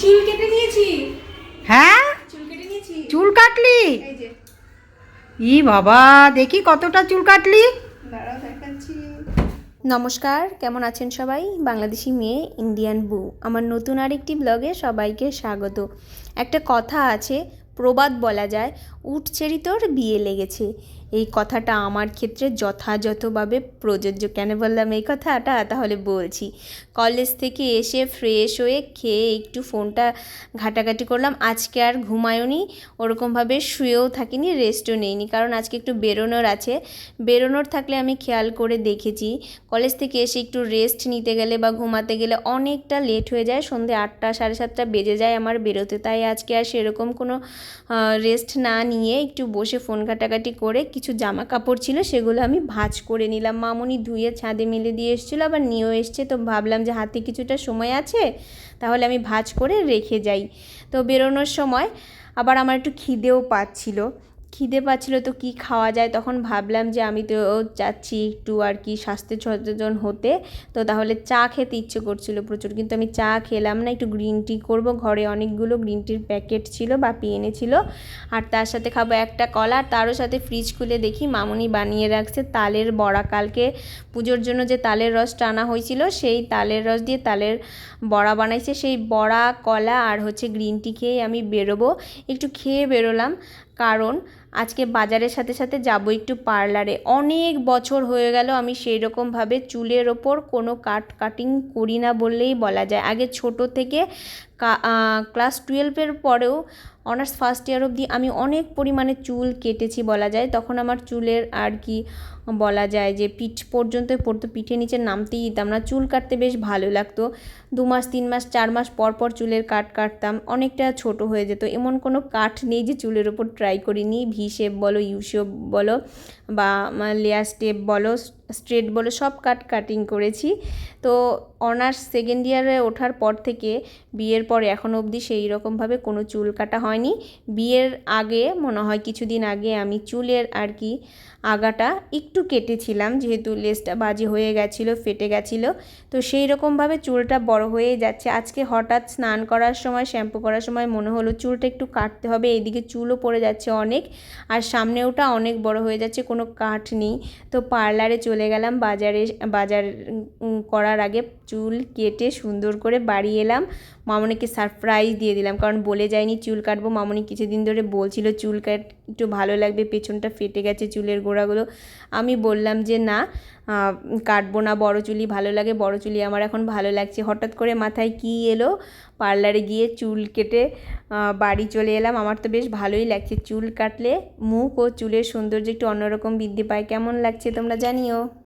চুল কেটে নিয়েছি। হ্যাঁ? চুল কেটে নিয়েছি। চুল কাটলি? এই যে। ই বাবা দেখি কতটা চুল কাটলি। দাঁড়াও দেখাচ্ছি। নমস্কার কেমন আছেন সবাই? বাংলাদেশি মেয়ে ইন্ডিয়ান বু আমার নতুন আরেকটি ব্লগে সবাইকে স্বাগত। একটা কথা আছে প্রবাদ বলা যায়। ছেড়ি তোর বিয়ে লেগেছে। এই কথাটা আমার ক্ষেত্রে যথাযথভাবে প্রযোজ্য। কেন বললাম এই কথাটা? তাহলে বলছি, কলেজ থেকে এসে ফ্রেশ হয়ে খেয়ে একটু ফোনটা ঘাটাঘাটি করলাম। আজকে আর ঘুমায়নি, ওরকমভাবে শুয়েও থাকিনি রেস্টও নেইনি। কারণ আজকে একটু বেরোনোর আছে। বেরোনোর থাকলে আমি খেয়াল করে দেখেছি, কলেজ থেকে এসে একটু রেস্ট নিতে গেলে বা ঘুমাতে গেলে অনেকটা লেট হয়ে যায়। সন্ধে আটটা, সাড়ে সাতটা বেজে যায় আমার বেরোতে। তাই আজকে আর সেরকম কোনো রেস্ট না নিয়ে একটু বসে ফোন ঘাটাঘাটি করে কিছু জামা কাপড় ছিল, সেগুলো আমি ভাজ করে নিলাম। মামনি ধুয়ে ছাদে মেলে দিয়ে এসেছিল, আবার নিয়েও এসছে। তো ভাবলাম যে হাতে কিছুটা সময় আছে, তাহলে আমি ভাজ করে রেখে যাই। তো বেরোনোর সময় আবার আমার একটু খিদেও পাচ্ছিল। খিদে পাচ্ছিলো তো কি খাওয়া যায়? তখন ভাবলাম যে আমি তো যাচ্ছি একটু আর কি স্বাস্থ্য সচেতন হতে। তো তাহলে চা খেতে ইচ্ছে করছিল প্রচুর। কিন্তু আমি চা খেলাম না, একটু গ্রিন টি করব। ঘরে অনেকগুলো গ্রিন টির প্যাকেট ছিল বা এনেছিল আর তার সাথে খাব একটা কলা। আর তারও সাথে ফ্রিজ খুলে দেখি মামুনি বানিয়ে রাখছে তালের বড়া। কালকে পুজোর জন্য যে তালের রস টানা হয়েছিল, সেই তালের রস দিয়ে তালের বড়া বানাইছে। সেই বড়া, কলা আর হচ্ছে গ্রিন টি খেয়ে আমি বেরোবো। একটু খেয়ে বেরোলাম। কারণ আজকে বাজারের সাথে সাথে যাব একটু পার্লারে। অনেক বছর হয়ে গেল, আমি সেই রকমভাবে চুলের ওপর কোনো কাট কাটিং করি না বললেই বলা যায়। আগে ছোট থেকে ক্লাস টুয়েলভের পরেও অনার্স ফার্স্ট ইয়ার অবধি আমি অনেক পরিমাণে চুল কেটেছি বলা যায়। তখন আমার চুলের আর কি বলা যায় যে পিঠ পর্যন্ত পড়তো, পিঠে নিচে নামতেই দিতাম না। চুল কাটতে বেশ ভালো লাগতো। দু মাস, তিন মাস, চার মাস পর পর চুলের কাট কাটতাম। অনেকটা ছোট হয়ে যেত। এমন কোনো কাঠ নেই যে চুলের ওপর ট্রাই করিনি। ভি শেপ বলো ইউ শেপ বলো বা লেয়ার স্টেপ বলো স্ট্রেট বলে সব কাট কাটিং করেছি। তো অনার্স সেকেন্ড ইয়ারে ওঠার পর থেকে বিয়ের পর এখন অবধি সেই রকমভাবে কোনো চুল কাটা হয়নি। বিয়ের আগে মনে হয় কিছুদিন আগে আমি চুলের আর কি আগাটা একটু কেটেছিলাম, যেহেতু লেসটা বাজে হয়ে গেছিল, ফেটে গেছিল। তো সেই রকমভাবে চুলটা বড় হয়ে যাচ্ছে। আজকে হঠাৎ স্নান করার সময়, শ্যাম্পু করার সময় মনে হলো চুলটা একটু কাটতে হবে, এইদিকে চুলও পড়ে যাচ্ছে অনেক। আর সামনেওটা অনেক বড় হয়ে যাচ্ছে, কোনো কাঠ নেই। তো পার্লারে চলে গেলাম বাজারে বাজার করার আগে চুল কেটে সুন্দর করে বাড়ি এলাম। মামনিকে সারপ্রাইজ দিয়ে দিলাম। কারণ বলে যায়নি চুল কাটবো। মামনি কিছুদিন ধরে বলছিল, চুল কাট, একটু ভালো লাগবে, পেছনটা ফেটে গেছে চুলের গোড়াগুলো। আমি বললাম যে, না কাটবো না, বড় চুলি ভালো লাগে, বড় চুলি আমার এখন ভালো লাগছে। হঠাৎ করে মাথায় কি এলো? পার্লারে গিয়ে চুল কেটে বাড়ি চলে এলাম। আমার তো বেশ ভালোই লাগছে চুল কাটলে। মুখ ও চুলের সৌন্দর্য একটু অন্যরকম বৃদ্ধি পায়। কেমন লাগছে তোমরা জানিও।